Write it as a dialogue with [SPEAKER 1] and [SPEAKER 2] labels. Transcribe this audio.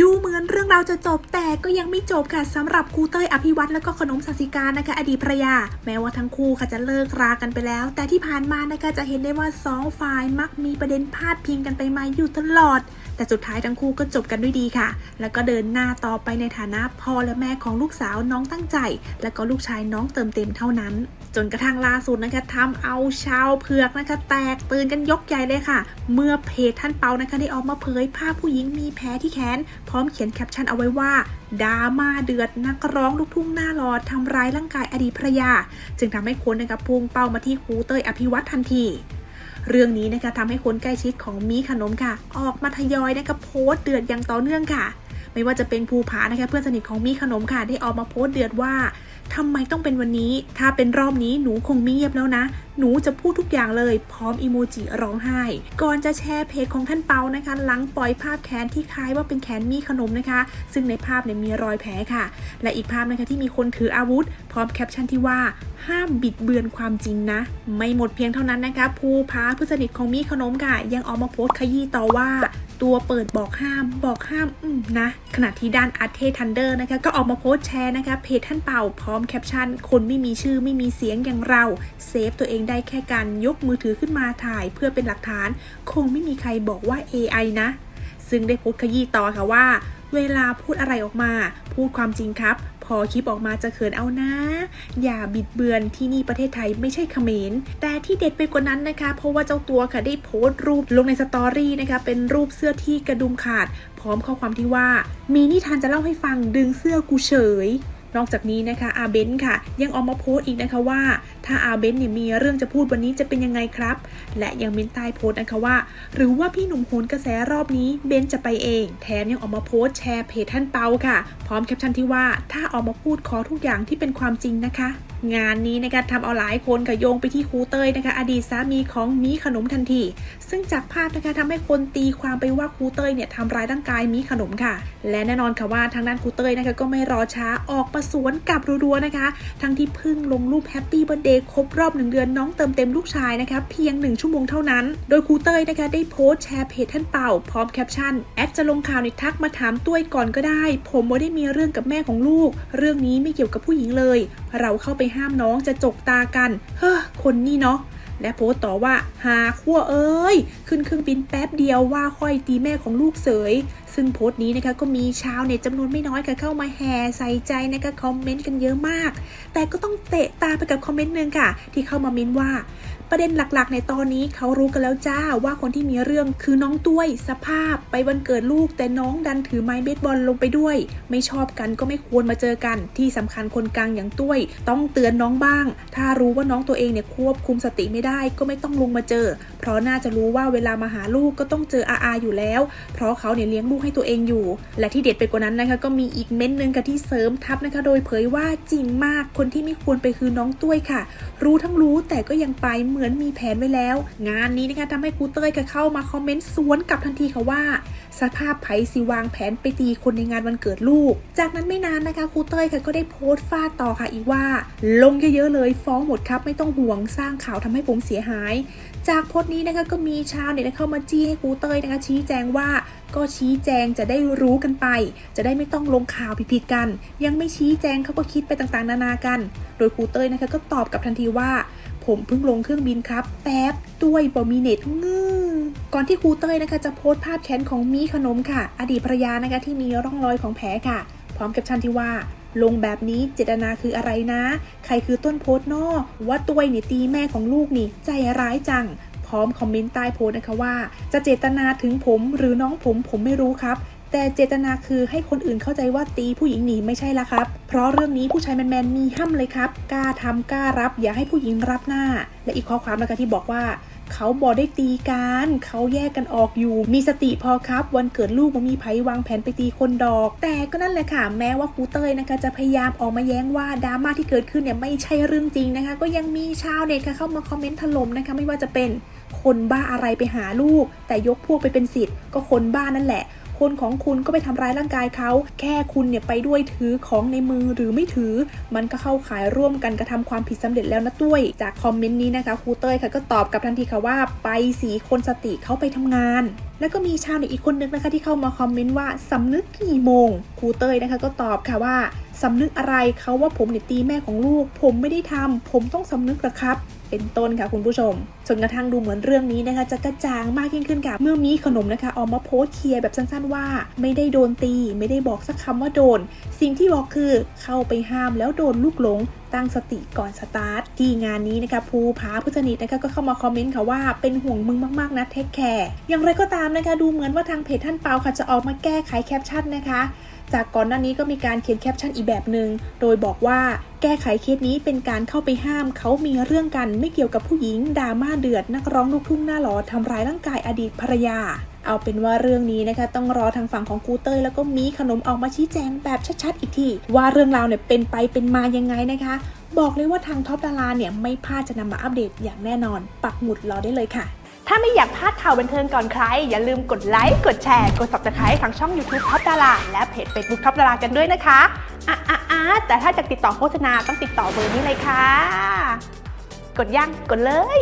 [SPEAKER 1] ดูเหมือนเรื่องราวจะจบแต่ก็ยังไม่จบค่ะสำหรับครูเต้ยอภิวัตแล้วก็ขนมสาสิการนะคะ อดีตภรรยา แม้ว่าทั้งคู่ค่ะจะเลิกรากันไปแล้ว แต่ที่ผ่านมานะคะจะเห็นได้ว่าสองฝ่ายมักมีประเด็นพาดพิงกันไปมาอยู่ตลอด แต่สุดท้ายทั้งคู่ก็จบกันด้วยดีค่ะ แล้วก็เดินหน้าต่อไปในฐานะพ่อและแม่ของลูกสาวน้องตั้งใจ แล้วก็ลูกชายน้องเติมเต็มเท่านั้นจนกระทั่งล่าสุดนะคะทำเอาชาวเผือกนะคะ แตกตื่นกันยกใหญ่เลยค่ะ เมื่อเพจท่านเปานะคะได้ออกมาเผยภาพผู้หญิงมีแผลที่แขนพร้อมเขียนแคปชั่นเอาไว้ว่าดราม่าเดือดนักร้องลูกทุ่งหน้าหลอดทำร้ายร่างกายอดีตภรรยา จึงทำให้คนนะคะพุ่งเป้ามาที่ครูเต้ยอภิวัตทันทีเรื่องนี้นะคะทำให้คนใกล้ชิดของมีขนมค่ะ ออกมาทยอยนะคะโพสต์เดือดอย่างต่อเนื่องค่ะ ไม่ว่าจะเป็นภูผานะคะเพื่อนสนิทของมีขนมค่ะได้ออกมาโพสต์เดือดว่า ทำไมต้องเป็นวันนี้ ถ้าเป็นรอบนี้หนูคงไม่เงียบแล้วนะ หนูจะพูดทุกอย่างเลยพร้อมอีโมจิร้องไห้ ก่อนจะแชร์เพจของท่านเปานะคะ หลังปล่อยภาพแขนที่คล้ายว่าเป็นแขนมีขนมนะคะ ซึ่งในภาพเนี่ยมีรอยแผลค่ะ และอีกภาพนะคะที่มีคนถืออาวุธ พร้อมแคปชั่นที่ว่าห้ามบิดเบือนความจริงนะ ไม่หมดเพียงเท่านั้นนะคะภูผาเพื่อนสนิทของมีขนมค่ะยังออกมาโพสต์ขยี้ต่อว่าตัวเปิดบอกห้ามบอกห้ามอืมนะขณะที่ด้านอาร์เททันเดอร์นะคะก็ออกมาโพสต์แชร์นะคะเพจท่านเป่าพร้อมแคปชั่น คนไม่มีชื่อไม่มีเสียงอย่างเรา เซฟตัวเองได้แค่การยกมือถือขึ้นมาถ่ายเพื่อเป็นหลักฐาน คงไม่มีใครบอกว่า AI นะ ซึ่งได้โพสต์ขยี้ต่อค่ะว่า เวลาพูดอะไรออกมา พูดความจริงครับ พอคลิปออกมาจะเขินเอานะ อย่าบิดเบือนที่นี่ประเทศไทยไม่ใช่เขมร แต่ที่เด็ดไปกว่านั้นนะคะ เพราะว่าเจ้าตัวค่ะได้โพสต์รูปลงในสตอรี่นะคะ เป็นรูปเสื้อที่กระดุมขาด พร้อมข้อความที่ว่า มีนิทานจะเล่าให้ฟังดึงเสื้อกูเฉย นอกจากนี้นะคะอาเบนค่ะ ยังออกมาโพสต์อีกนะคะว่า ถ้าอาเบนเนี่ยมีเรื่องจะพูดวันนี้จะเป็นยังไงครับ และยังเม้นใต้โพสต์นะคะว่า หรือว่าพี่หนุ่มโหนกระแสรอบนี้เบนจะไปเอง แถมยังออกมาโพสต์แชร์เพจท่านเปาค่ะ พร้อมแคปชั่นที่ว่าถ้าออกมาพูดขอทุกอย่างที่เป็นความจริงนะคะ งานนี้นะคะทำเอาหลายคนค่ะโยงไปที่ครูเต้ยนะคะ อดีตสามีของมีขนมทันที ซึ่งจากภาพนะคะทำให้คนตีความไปว่าครูเต้ยเนี่ยทำร้ายร่างกายมีขนมค่ะ และแน่นอนค่ะว่าทางด้านครูเต้ยนะคะก็ไม่รอช้าออกมาสวนกลับรัวๆนะคะ ทั้งที่เพิ่งลงรูปแฮปปี้เบ t ร์เดย์ครบรอบหนึ่งเดือนน้องเติมเต็มลูกชายนะคะเพียงหนึ่งชั่วโมงเท่านั้น โดยครูเต้ยนะคะได้โพสต์แชร์เพจท่านเป่าพร้อมแคปชั่นแอดจะลงข่าวในทักมาถามตุ้ยก่อนก็ได้ ผมไม่ได้มีเรื่องกับแม่ของลูก เรื่องนี้ไม่เกี่ยวกับผู้หญิงเลย เราเข้าไปห้ามน้องจะจกตากัน เฮ้อคนนี่เนาะและโพสต์ต่อว่าหาขั้วเอ้ย ขึ้นเครื่องบินแป๊บเดียวว่าค่อยตีแม่ของลูกเสย ซึ่งโพสต์นี้นะคะก็มีชาวเน็ตจำนวนไม่น้อยค่ะเข้ามาแห่ใส่ใจนะคะคอมเมนต์กันเยอะมาก แต่ก็ต้องเตะตาไปกับคอมเมนต์หนึ่งค่ะ ที่เข้ามาเม้นว่า ประเด็นหลักๆ ในตอนนี้เขารู้กันแล้วจ้าว่าคนที่มีเรื่องคือน้องตุ้ยสภาพไปวันเกิดลูก แต่น้องดันถือไม้เบสบอลลงไปด้วย ไม่ชอบกันก็ไม่ควรมาเจอกัน ที่สำคัญคนกลางอย่างตุ้ยต้องเตือนน้องบ้าง ถ้ารู้ว่าน้องตัวเองเนี่ยควบคุมสติไม่ได้ก็ไม่ต้องลงมาเจอ เพราะน่าจะรู้ว่าเวลามาหาลูกก็ต้องเจออาอาอยู่แล้ว เพราะเขาเนี่ยเลี้ยงลูกให้ตัวเองอยู่ และที่เด็ดไปกว่านั้นนะคะก็มีอีกเม้นต์หนึงค่ะที่เสริมทับนะคะ โดยเผยว่าจริงมากคนที่ไม่ควรไปคือน้องตุ้ยค่ะ รู้ทั้งรู้แต่ก็ยังไปเหมือนมีแผนไว้แล้ว งานนี้นะคะทำให้ครูเต้ยก็เข้ามาคอมเมนต์สวนกลับทันทีค่ะว่า สภาพไผ่สิวางแผนไปตีคนในงานวันเกิดลูก จากนั้นไม่นานนะคะครูเต้ยค่ะก็ได้โพสต์ฟาดต่อค่ะอีกว่า ลงเยอะๆเลยฟ้องหมดครับไม่ต้องห่วงสร้างข่าวทำให้ผมเสียหาย จากโพสต์นี้นะคะก็มีชาวเน็ตเข้ามาจี้ให้ครูเต้ยนะคะชี้แจงว่าก็ชี้แจงจะได้รู้กันไป จะได้ไม่ต้องลงข่าวผิดๆกัน ยังไม่ชี้แจงเขาก็คิดไปต่างๆ นานากัน โดยครูเต้ยนะคะก็ตอบกลับทันทีว่า ผมเพิ่งลงเครื่องบินครับ แป๊บด้วยบอมีเน็ตงื้อก่อนที่ครูเต้ยนะคะจะโพสต์ภาพแขนของมีขนมค่ะ อดีตภรรยานะคะที่มีร่องรอยของแผลค่ะ พร้อมแคปชั่นที่ว่า ลงแบบนี้เจตนาคืออะไรนะ ใครคือต้นโพสต์นอว่าตัวเนี่ยตีแม่ของลูกนี่ใจร้ายจังพร้อมคอมเมนต์ใต้โพสต์นะคะว่า จะเจตนาถึงผมหรือน้องผมผมไม่รู้ครับ แต่เจตนาคือให้คนอื่นเข้าใจว่าตีผู้หญิงหนีไม่ใช่ละครับ เพราะเรื่องนี้ผู้ชายแมนๆมีห้ำเลยครับ กล้าทำกล้ารับ อย่าให้ผู้หญิงรับหน้า และอีกข้อความนะคะที่บอกว่าเขาบอได้ตีกัน เขาแยกกันออกอยู่ มีสติพอครับ วันเกิดลูกมันมีไผวางแผนไปตีคนดอก แต่ก็นั่นแหละค่ะ แม้ว่าครูเต้ยนะคะ จะพยายามออกมาแย้งว่าดราม่าที่เกิดขึ้นเนี่ยไม่ใช่เรื่องจริงนะคะ ก็ยังมีชาวเน็ตค่ะเข้ามาคอมเมนต์ถล่มนะคะ ไม่ว่าจะเป็นคนบ้าอะไรไปหาลูก แต่ยกพวกไปเป็นสิทธิ์ก็คนบ้านั่นแหละ คนของคุณก็ไปทำร้ายร่างกายเขา แค่คุณเนี่ยไปด้วยถือของในมือหรือไม่ถือ มันก็เข้าขายร่วมกันกระทำความผิดสำเร็จแล้วนะตุ้ย จากคอมเมนต์นี้นะคะครูเต้ยค่ะก็ตอบกับทันทีค่ะว่าไปสีคนสติเขาไปทำงาน แล้วก็มีชาวเน็ตอีกคนนึงนะคะที่เข้ามาคอมเมนต์ว่าสำนึกกี่โมงครูเต้ยนะคะก็ตอบค่ะว่าสำนึกอะไรเขาว่าผมเนี่ยตีแม่ของลูก ผมไม่ได้ทำผมต้องสำนึกหรอครับเป็นต้นค่ะคุณผู้ชม จนกระทั่งดูเหมือนเรื่องนี้นะคะ จะกระจ่างมากยิ่งขึ้นค่ะ เมื่อมีขนมนะคะออกมาโพสต์เคลียร์แบบสั้นๆว่า ไม่ได้โดนตี ไม่ได้บอกสักคำว่าโดน สิ่งที่บอกคือเข้าไปห้ามแล้วโดนลูกหลงตั้งสติก่อนสตาร์ทที่งานนี้นะคะภูผาพุชนิตนะคะก็เข้ามาคอมเมนต์ค่ะว่าเป็นห่วงมึงมากๆนะเทคแคร์อย่างไรก็ตามนะคะดูเหมือนว่าทางเพจท่านเปาค่ะจะออกมาแก้ไขแคปชั่นนะคะจากก่อนหน้านี้ก็มีการเขียนแคปชั่นอีกแบบหนึ่ง โดยบอกว่าแก้ไขเคสนี้เป็นการเข้าไปห้าม เขามีเรื่องกันไม่เกี่ยวกับผู้หญิงดราม่าเดือดนักร้องลูกทุ่งหน้าหล่อทำร้ายร่างกายอดีตภรรยา เอาเป็นว่าเรื่องนี้นะคะต้องรอทางฝั่งของกูเต้ยแล้วก็มีขนมออกมาชี้แจงแบบชัดๆอีกทีว่าเรื่องราวเนี่ยเป็นไปเป็นมายังไงนะคะ บอกเลยว่าทางท็อปดาราเนี่ยไม่พลาดจะนำมาอัปเดตอย่างแน่นอน ปักหมุดรอได้เลยค่ะ
[SPEAKER 2] ถ้าไม่อยากพลาดข่าวบันเทิงก่อนใคร อย่าลืมกดไลค์กดแชร์กด subscribe ทางช่อง YouTube ท็อปดาราและเพจ Facebook ท็อปดารากันด้วยนะคะอะอะอะแต่ถ้าจะติดต่อโฆษณาต้องติดต่อเบอร์นี้เลยค่ะ กดยังกดเลย